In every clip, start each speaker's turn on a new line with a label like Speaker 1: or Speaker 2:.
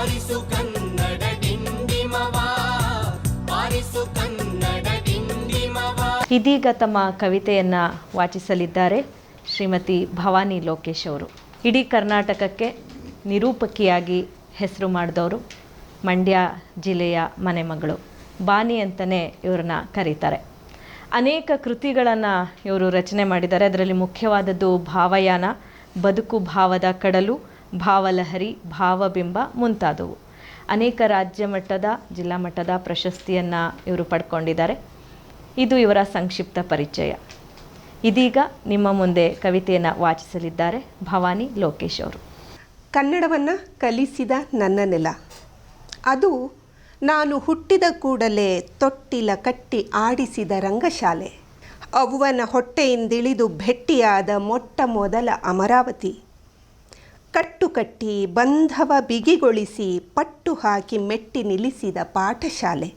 Speaker 1: ಕನ್ನಡ ಕನ್ನಡ
Speaker 2: ಇದೀಗ ತಮ್ಮ ಕವಿತೆಯನ್ನು ವಾಚಿಸಲಿದ್ದಾರೆ ಶ್ರೀಮತಿ ಭವಾನಿ ಲೋಕೇಶ್ ಅವರು. ಇಡೀ ಕರ್ನಾಟಕಕ್ಕೆ ನಿರೂಪಕಿಯಾಗಿ ಹೆಸರು ಮಾಡಿದವರು ಮಂಡ್ಯ ಜಿಲ್ಲೆಯ ಮನೆಮಗಳು. ಬಾನಿ ಅಂತಲೇ ಇವ್ರನ್ನ ಕರೀತಾರೆ. ಅನೇಕ ಕೃತಿಗಳನ್ನು ಇವರು ರಚನೆ ಮಾಡಿದ್ದಾರೆ. ಅದರಲ್ಲಿ ಮುಖ್ಯವಾದದ್ದು ಭಾವಯಾನ, ಬದುಕು ಭಾವದ ಕಡಲು ಭಾವಲಹರಿ, ಭಾವಬಿಂಬ ಮುಂತಾದವು. ಅನೇಕ ರಾಜ್ಯ ಮಟ್ಟದ, ಜಿಲ್ಲಾ ಮಟ್ಟದ ಪ್ರಶಸ್ತಿಯನ್ನು ಇವರು ಪಡ್ಕೊಂಡಿದ್ದಾರೆ. ಇದು ಇವರ ಸಂಕ್ಷಿಪ್ತ ಪರಿಚಯ. ಇದೀಗ ನಿಮ್ಮ ಮುಂದೆ ಕವಿತೆಯನ್ನು ವಾಚಿಸಲಿದ್ದಾರೆ ಭವಾನಿ ಲೋಕೇಶ್ ಅವರು.
Speaker 3: ಕನ್ನಡವನ್ನು ಕಲಿಸಿದ ನನ್ನ ನೆಲ. ಅದು ನಾನು ಹುಟ್ಟಿದ ಕೂಡಲೇ ತೊಟ್ಟಿಲ ಕಟ್ಟಿ ಆಡಿಸಿದ ರಂಗಶಾಲೆ. ಅವ್ವನ ಹೊಟ್ಟೆಯಿಂದಿಳಿದು ಭೆಟ್ಟಿಯಾದ ಮೊಟ್ಟ ಮೊದಲ ಅಮರಾವತಿ. ಕಟ್ಟು ಕಟ್ಟಿ ಬಂಧವ ಬಿಗಿಗೊಳಿಸಿ ಪಟ್ಟು ಹಾಕಿ ಮೆಟ್ಟಿ ನಿಲ್ಲಿಸಿದ ಪಾಠಶಾಲೆ.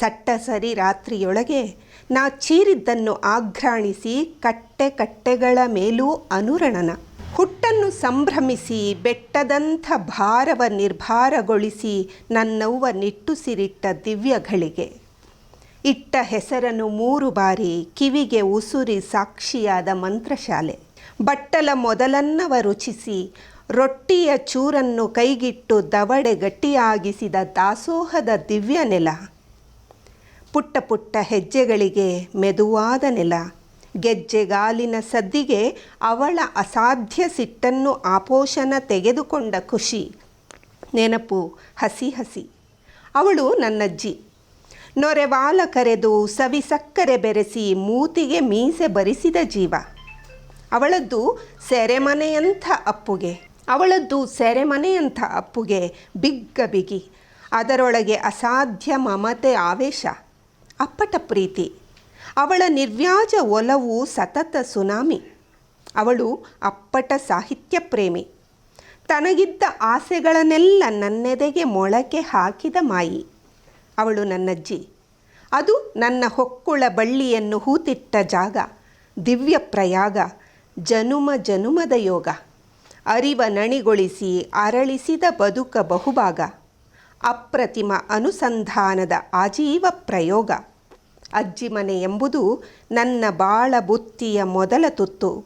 Speaker 3: ಸಟ್ಟ ಸರಿ ರಾತ್ರಿಯೊಳಗೆ ನಾ ಚೀರಿದ್ದನ್ನು ಆಘ್ರಾಣಿಸಿ ಕಟ್ಟೆ ಕಟ್ಟೆಗಳ ಮೇಲೂ ಅನುರಣನ. ಹುಟ್ಟನ್ನು ಸಂಭ್ರಮಿಸಿ ಬೆಟ್ಟದಂಥ ಭಾರವ ನಿರ್ಭಾರಗೊಳಿಸಿ ನನ್ನವ್ವ ನಿಟ್ಟುಸಿರಿಟ್ಟ ದಿವ್ಯಗಳಿಗೆ. ಇಟ್ಟ ಹೆಸರನ್ನು ಮೂರು ಬಾರಿ ಕಿವಿಗೆ ಉಸುರಿ ಸಾಕ್ಷಿಯಾದ ಮಂತ್ರಶಾಲೆ. ಬಟ್ಟಲ ಮೊದಲನ್ನವ ರುಚಿಸಿ, ರೊಟ್ಟಿಯ ಚೂರನ್ನು ಕೈಗಿಟ್ಟು ದವಡೆ ಗಟ್ಟಿಯಾಗಿಸಿದ ದಾಸೋಹದ ದಿವ್ಯ ನೆಲ. ಪುಟ್ಟ ಪುಟ್ಟ ಹೆಜ್ಜೆಗಳಿಗೆ ಮೆದುವಾದ ನೆಲ. ಗೆಜ್ಜೆಗಾಲಿನ ಸದ್ದಿಗೆ ಅವಳ ಅಸಾಧ್ಯ ಸಿಟ್ಟನ್ನು ಆಪೋಷಣ ತೆಗೆದುಕೊಂಡ ಖುಷಿ. ನೆನಪು ಹಸಿ ಹಸಿ. ಅವಳು ನನ್ನಜ್ಜಿ. ನೊರೆವಾಲ ಕರೆದು ಸವಿ ಸಕ್ಕರೆ ಬೆರೆಸಿ ಮೂತಿಗೆ ಮೀಸೆ ಬರಿಸಿದ ಜೀವ. ಅವಳದ್ದು ಸೆರೆಮನೆಯಂಥ ಅಪ್ಪುಗೆ. ಅವಳದ್ದು ಸೆರೆಮನೆಯಂಥ ಅಪ್ಪುಗೆ ಬಿಗ್ಗ ಬಿಗಿ. ಅದರೊಳಗೆ ಅಸಾಧ್ಯ ಮಮತೆ ಆವೇಶ, ಅಪ್ಪಟ ಪ್ರೀತಿ. ಅವಳ ನಿರ್ವ್ಯಾಜ ಒಲವು ಸತತ ಸುನಾಮಿ. ಅವಳು ಅಪ್ಪಟ ಸಾಹಿತ್ಯ ಪ್ರೇಮಿ. ತನಗಿದ್ದ ಆಸೆಗಳನ್ನೆಲ್ಲ ನನ್ನೆದೆಗೆ ಮೊಳಕೆ ಹಾಕಿದ ಮಾಯಿ. ಅವಳು ನನ್ನಜ್ಜಿ. ಅದು ನನ್ನ ಹೊಕ್ಕುಳ ಬಳ್ಳಿಯನ್ನು ಹೂತಿಟ್ಟ ಜಾಗ, ದಿವ್ಯ ಪ್ರಯಾಗ ಜನುಮ ಜನುಮದ ಯೋಗ. ಅರಿವ ನಣಿಗೊಳಿಸಿ ಅರಳಿಸಿದ ಬದುಕ ಬಹುಭಾಗ. ಅಪ್ರತಿಮ ಅನುಸಂಧಾನದ ಆಜೀವ ಪ್ರಯೋಗ. ಅಜ್ಜಿ ಮನೆ ಎಂಬುದು ನನ್ನ ಬಾಳ ಬುತ್ತಿಯ ಮೊದಲ ತುತ್ತು.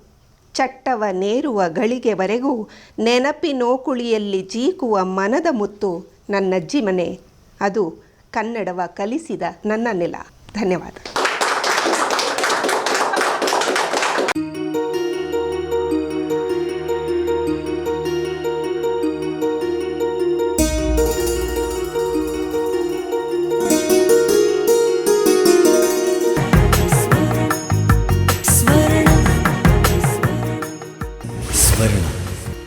Speaker 3: ಚಟ್ಟವ ನೇರುವ ಗಳಿಗೆವರೆಗೂ ನೆನಪಿನೋಕುಳಿಯಲ್ಲಿ ಜೀಕುವ ಮನದ ಮುತ್ತು ನನ್ನಜ್ಜಿ ಮನೆ. ಅದು ಕನ್ನಡವ ಕಲಿಸಿದ ನನ್ನ ನೆಲ. ಧನ್ಯವಾದ.